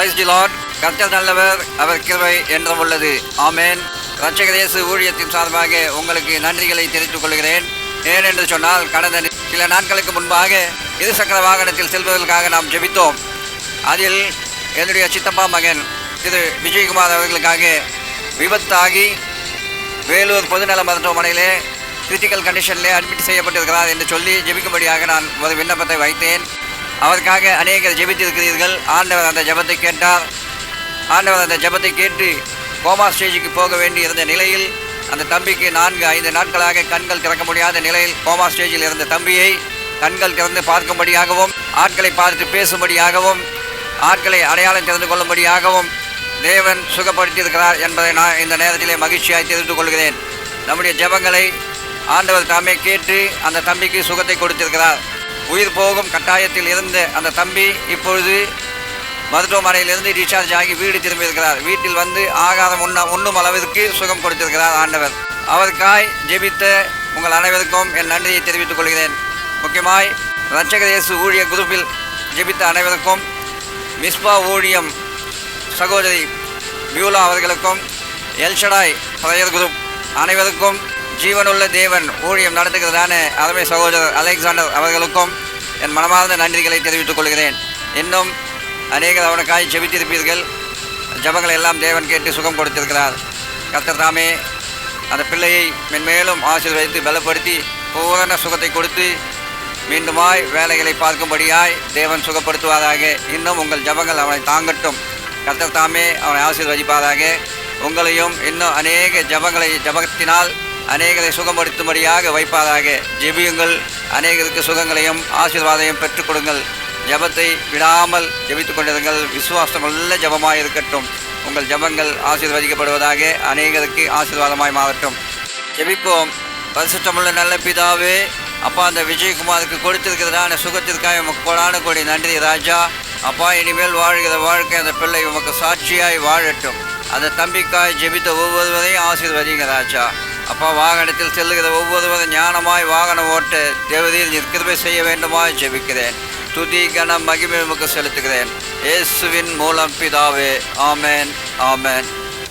Praise the Lord கர்த்தர் நல்லவர் அவர் கிருவை என்றும் உள்ளது. ஆமேன். ரட்சகதேசு ஊழியத்தின் சார்பாக உங்களுக்கு நன்றிகளை தெரிவித்துக் கொள்கிறேன். ஏனென்று சொன்னால் கடந்த சில நாட்களுக்கு முன்பாக இருசக்கர வாகனத்தில் செல்வதற்காக நாம் ஜெபித்தோம். அதில் என்னுடைய சித்தப்பா மகன் திரு விஜயகுமார் அவர்களுக்காக விபத்தாகி வேலூர் பொதுநல மருத்துவமனையிலே கிரிட்டிக்கல் கண்டிஷனிலே அட்மிட் செய்யப்பட்டிருக்கிறார் என்று சொல்லி ஜெபிக்கும்படியாக நான் ஒரு விண்ணப்பத்தை வைத்தேன். அவருக்காக அநேகர் ஜெபித்திருக்கிறீர்கள். ஆண்டவர் அந்த ஜபத்தை கேட்டார். ஆண்டவர் அந்த ஜபத்தை கேட்டு கோமா ஸ்டேஜுக்கு போக வேண்டி இருந்த நிலையில் அந்த தம்பிக்கு நான்கு ஐந்து நாட்களாக கண்கள் திறக்க முடியாத நிலையில் கோமா ஸ்டேஜில் இருந்த தம்பியை கண்கள் திறந்து பார்க்கும்படியாகவும் ஆட்களை பார்த்து பேசும்படியாகவும் ஆட்களை அடையாளம் தெரிந்து கொள்ளும்படியாகவும் தேவன் சுகப்படுத்தியிருக்கிறார் என்பதை நான் இந்த நேரத்திலே மகிழ்ச்சியாய் தெரிந்து கொள்கிறேன். நம்முடைய ஜெபங்களை ஆண்டவர் தாமே கேட்டு அந்த தம்பிக்கு சுகத்தை கொடுத்திருக்கிறார். உயிர் போகும் கட்டாயத்தில் இருந்த அந்த தம்பி இப்பொழுது மருத்துவமனையிலிருந்து டிஸ்சார்ஜ் ஆகி வீடு திரும்பியிருக்கிறார். வீட்டில் வந்து ஆகாரம் உண்ண உண்ணும் அளவிற்கு சுகம் கொடுத்திருக்கிறார் ஆண்டவர். அவருக்காய் ஜெபித்த உங்கள் அனைவருக்கும் என் நன்றியை தெரிவித்துக் கொள்கிறேன். முக்கியமாய் ரட்சக இயேசு ஊழிய குரூப்பில் ஜெபித்த அனைவருக்கும் மிஸ்பா ஊழியம் சகோதரி பியூலா அவர்களுக்கும் எல்ஷடாய் பிரயர் குரூப் அனைவருக்கும் ஜீவனுள்ள தேவன் ஊழியம் நடத்துகிறதான அருமை சகோதரர் அலெக்சாண்டர் அவர்களுக்கும் என் மனமார்ந்த நன்றிகளை தெரிவித்துக் கொள்கிறேன். இன்னும் அநேகர் அவனுக்காய் செபித்திருப்பீர்கள். ஜபங்களை எல்லாம் தேவன் கேட்டு சுகம் கொடுத்திருக்கிறார். கர்த்தர் தாமே அந்த பிள்ளையை மென்மேலும் ஆசீர்வதித்து பலப்படுத்தி பூரண சுகத்தை கொடுத்து மீண்டுமாய் வேலைகளை பார்க்கும்படியாய் தேவன் சுகப்படுத்துவாராக. இன்னும் உங்கள் ஜபங்கள் அவனை தாங்கட்டும். கர்த்தர் தாமே அவனை ஆசீர்வதிப்பாராக. உங்களையும் இன்னும் அநேக ஜபங்களை ஜபத்தினால் அநேகரை சுகப்படுத்தும்படியாக வைப்பாராக. ஜெபியுங்கள். அநேகருக்கு சுகங்களையும் ஆசீர்வாதையும் பெற்றுக் கொடுங்கள். ஜபத்தை விடாமல் ஜெபித்துக் கொண்டிருங்கள். விசுவாசம் உள்ள இருக்கட்டும். உங்கள் ஜபங்கள் ஆசீர்வதிக்கப்படுவதாக அநேகருக்கு ஆசீர்வாதமாய் மாறட்டும். ஜெபிப்போம். பரிசுத்தமுள்ள நல்ல பிதாவே அப்பா அந்த விஜயகுமாருக்கு கொடுத்திருக்கிறதான சுகத்திற்காக உமக்கு கோடான கோடி நன்றி ராஜா. அப்பா இனிமேல் வாழ்கிற வாழ்க்கை அந்த பிள்ளை உமக்கு சாட்சியாய் வாழட்டும். அந்த தம்பிக்காய் ஜெபித்த ஒவ்வொருவரையும் ஆசீர்வதிங்க ராஜா. அப்பா வாகனத்தில் செல்லுகிற ஒவ்வொருவரும் ஞானமாய் வாகனம் ஓட்ட தேவதையில் நீர் கிருபை செய்ய வேண்டுமாய் ஜெபிக்கிறேன். துதி கணம் மகிமை செலுத்துகிறேன். இயேசுவின் மூலம் பிதாவே ஆமேன் ஆமேன்.